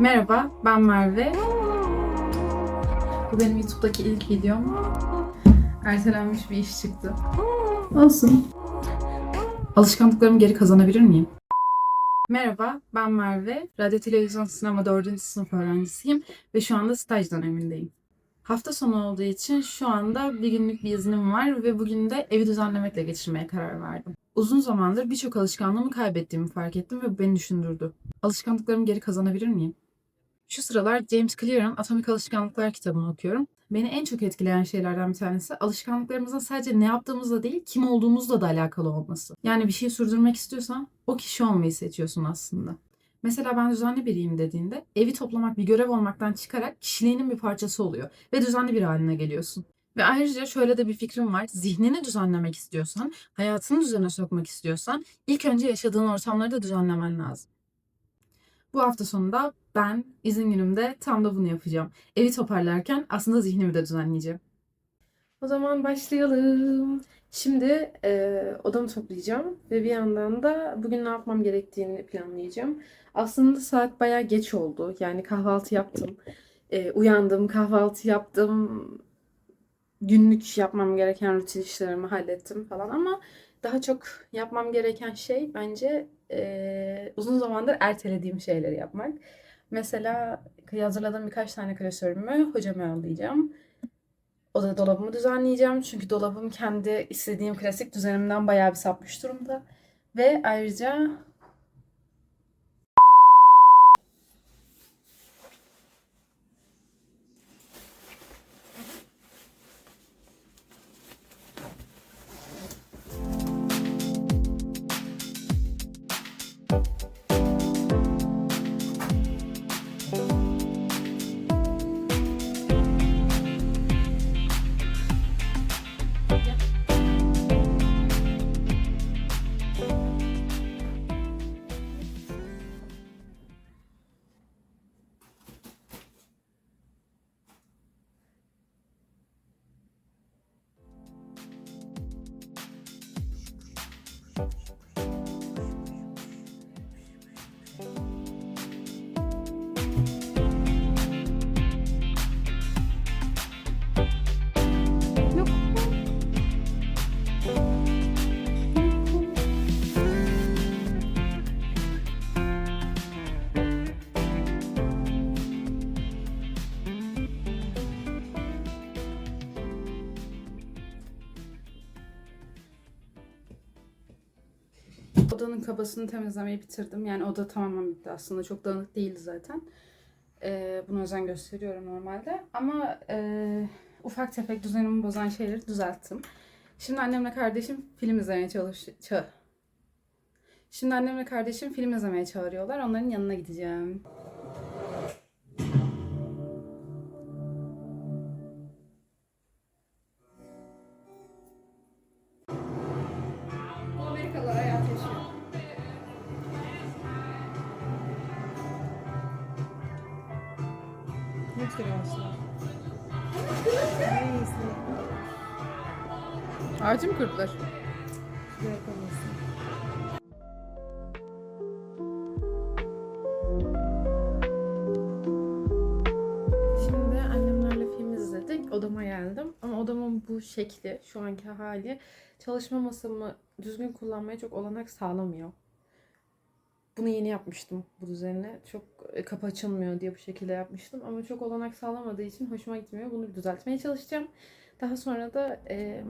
Merhaba, ben Merve. Bu benim YouTube'daki ilk videom. Ertelenmiş bir iş çıktı. Olsun. Alışkanlıklarımı geri kazanabilir miyim? Merhaba, ben Merve. Radyo Televizyon Sinema 4. sınıf öğrencisiyim ve şu anda staj dönemindeyim. Hafta sonu olduğu için şu anda bir günlük bir iznim var ve bugün de evi düzenlemekle geçirmeye karar verdim. Uzun zamandır birçok alışkanlığımı kaybettiğimi fark ettim ve bu beni düşündürdü. Alışkanlıklarımı geri kazanabilir miyim? Şu sıralar James Clear'ın Atomik Alışkanlıklar kitabını okuyorum. Beni en çok etkileyen şeylerden bir tanesi alışkanlıklarımızın sadece ne yaptığımızla değil, kim olduğumuzla da alakalı olması. Yani bir şey sürdürmek istiyorsan o kişi olmayı seçiyorsun aslında. Mesela ben düzenli biriyim dediğinde evi toplamak bir görev olmaktan çıkarak kişiliğinin bir parçası oluyor ve düzenli bir haline geliyorsun. Ve ayrıca şöyle de bir fikrim var. Zihnini düzenlemek istiyorsan, hayatını düzene sokmak istiyorsan ilk önce yaşadığın ortamları da düzenlemen lazım. Bu hafta sonunda ben izin günümde tam da bunu yapacağım. Evi toparlarken aslında zihnimi de düzenleyeceğim. O zaman başlayalım. Şimdi e, odamı toplayacağım ve bir yandan da bugün ne yapmam gerektiğini planlayacağım. Aslında saat bayağı geç oldu. Yani kahvaltı yaptım. E, uyandım, kahvaltı yaptım. Günlük yapmam gereken rutin işlerimi hallettim falan ama daha çok yapmam gereken şey bence e, uzun zamandır ertelediğim şeyleri yapmak. Mesela hazırladığım birkaç tane klasörümü hocama yollayacağım. Oda dolabımı düzenleyeceğim. Çünkü dolabım kendi istediğim klasik düzenimden bayağı bir sapmış durumda. Ve ayrıca odanın kabasını temizlemeyi bitirdim. Yani oda tamamen bitti aslında. Çok dağınık değildi zaten. Ee, bunu özen gösteriyorum normalde. Ama e, ufak tefek düzenimi bozan şeyleri düzelttim. Şimdi annemle kardeşim film izlemeye çalış... Ça- Şimdi annemle kardeşim film izlemeye çağırıyorlar. Onların yanına gideceğim. Tür ağaçlar? Ağacı mı kırdılar? Şimdi annemlerle film izledik. Odama geldim. Ama odamın bu şekli, şu anki hali çalışma masamı düzgün kullanmaya çok olanak sağlamıyor. Bunu yeni yapmıştım bu düzenine. Çok e, kapı açılmıyor diye bu şekilde yapmıştım. Ama çok olanak sağlamadığı için hoşuma gitmiyor. Bunu düzeltmeye çalışacağım. Daha sonra da e,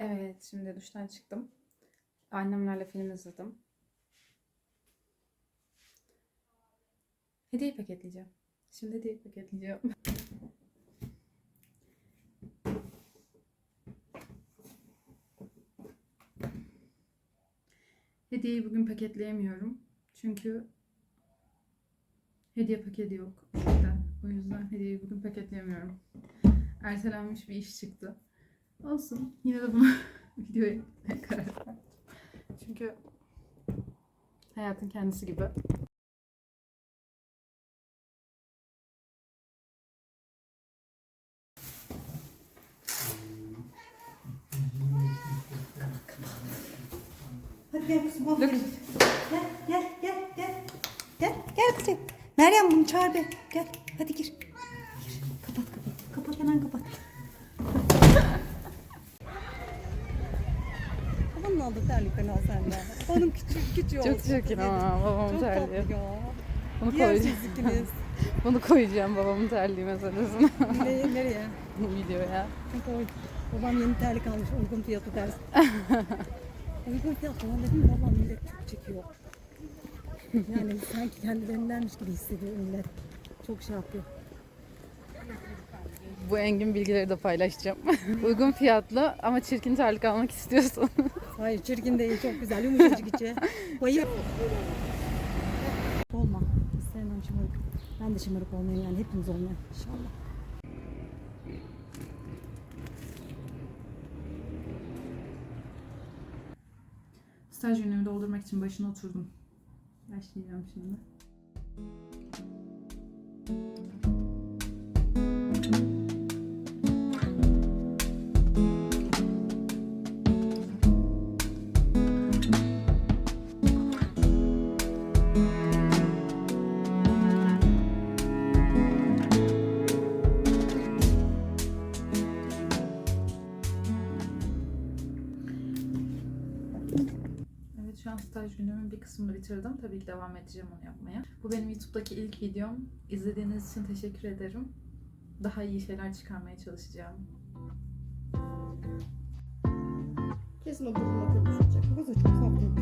Evet, şimdi duştan çıktım. Annemlerle film izledim. Hediye paketleyeceğim. Şimdi hediye paketleyeceğim. Hediyeyi bugün paketleyemiyorum. Çünkü hediye paketi yok. O yüzden hediyeyi bugün paketleyemiyorum. Ertelenmiş bir iş çıktı. Olsun. Yine de bunu videoya karar verdim. Çünkü hayatın kendisi gibi. Hadi gel kızım aferin. Gel gel gel gel. Gel gel kızım. Meryem bunu çağır be. Gel hadi gir. Gir. Kapat kapat. Kapat hemen kapat. Aldığı terliklerini al sen de. Onun küçük küçük Çok olsun. çirkin ama babamın Çok terliği. tatlı ya. Bunu koyacağım. Yersiniz ikiniz. Bunu koyacağım babamın terliği meselesine. Nereye? nereye? Bu videoya. Çünkü o, babam yeni terlik almış uygun fiyatı ders. uygun fiyat falan dedim babam millet çok çekiyor. Yani sanki kendilerindenmiş gibi hissediyor millet. Çok şey yapıyor. Bu engin bilgileri de paylaşacağım. Uygun fiyatlı ama çirkin terlik almak istiyorsan. Hayır çirkin değil çok güzel yumuşacık içi. Bayır. Olma. İstemem şımarık. Ben de şımarık olmayayım yani hepimiz olmayalım inşallah. Staj günümü doldurmak için başına oturdum. Başlayacağım şimdi. Kısmını bitirdim. Tabii ki devam edeceğim onu yapmaya. Bu benim YouTube'daki ilk videom. İzlediğiniz için teşekkür ederim. Daha iyi şeyler çıkarmaya çalışacağım. Kesin o burnuna köpüşecek. Kız